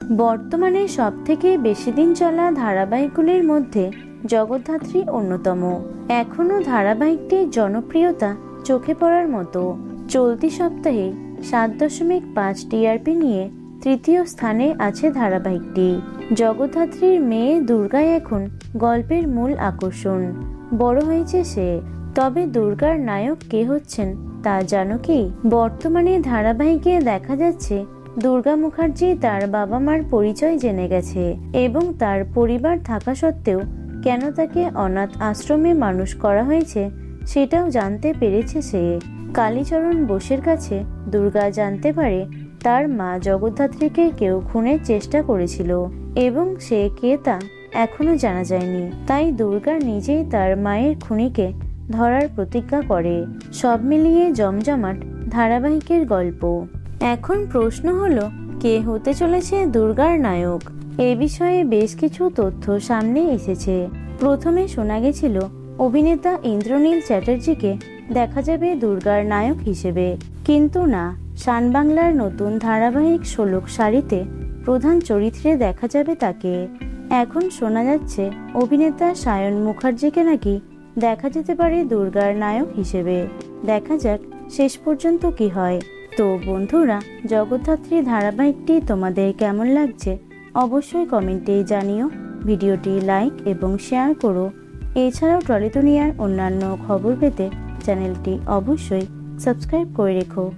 বর্তমানে সবথেকে বেশি দিন চলা ধারাবাহিকগুলির মধ্যে জগদ্ধাত্রী অন্যতম। এখনও ধারাবাহিকটির জনপ্রিয়তা চোখে পড়ার মতো। চলতি সপ্তাহে সাত দশমিক পাঁচ টিআরপি নিয়ে তৃতীয় স্থানে আছে ধারাবাহিকটি। জগদ্ধাত্রীর মেয়ে দুর্গাই এখন গল্পের মূল আকর্ষণ। বড় হয়েছে সে। তবে দুর্গার নায়ক কে হচ্ছেন তা জানো কি? বর্তমানে ধারাবাহিকে দেখা যাচ্ছে দুর্গা মুখার্জি তার বাবা মার পরিচয় জেনে গেছে এবং তার পরিবার থাকা সত্ত্বেও কেন তাকে অনাথ আশ্রমে মানুষ করা হয়েছে সেটাও জানতে পেরেছে সে। কালীচরণ বোসের কাছে দুর্গা জানতে পারে তার মা জগদ্ধাত্রীকে কেউ খুনের চেষ্টা করেছিল এবং সে কে তা এখনও জানা যায়নি। তাই দুর্গা নিজেই তার মায়ের খুনিকে ধরার প্রতিজ্ঞা করে। সব মিলিয়ে জমজমাট ধারাবাহিকের গল্প। এখন প্রশ্ন হলো, কে হতে চলেছে দুর্গার নায়ক? এ বিষয়ে বেশ কিছু তথ্য সামনে এসেছে। প্রথমে শোনা গেছিল, অভিনেতা ইন্দ্রনীল চ্যাটার্জিকে দেখা যাবে দুর্গার নায়ক হিসেবে। কিন্তু না শান বাংলার নতুন ধারাবাহিক ষোলক শাড়িতে প্রধান চরিত্রে দেখা যাবে তাকে। এখন শোনা যাচ্ছে, অভিনেতা সায়ন মুখার্জিকে নাকি দেখা যেতে পারে দুর্গার নায়ক হিসেবে। দেখা যাক, শেষ পর্যন্ত কি হয়। তো বন্ধুরা, জগদ্ধাত্রী ধারাবাহিকটি তোমাদের কেমন লাগছে অবশ্যই কমেন্টে জানিও, ভিডিওটি লাইক এবং শেয়ার করো। এছাড়াও টলিতুনিয়ার অন্যান্য খবর পেতে চ্যানেলটি অবশ্যই সাবস্ক্রাইব করে রেখো।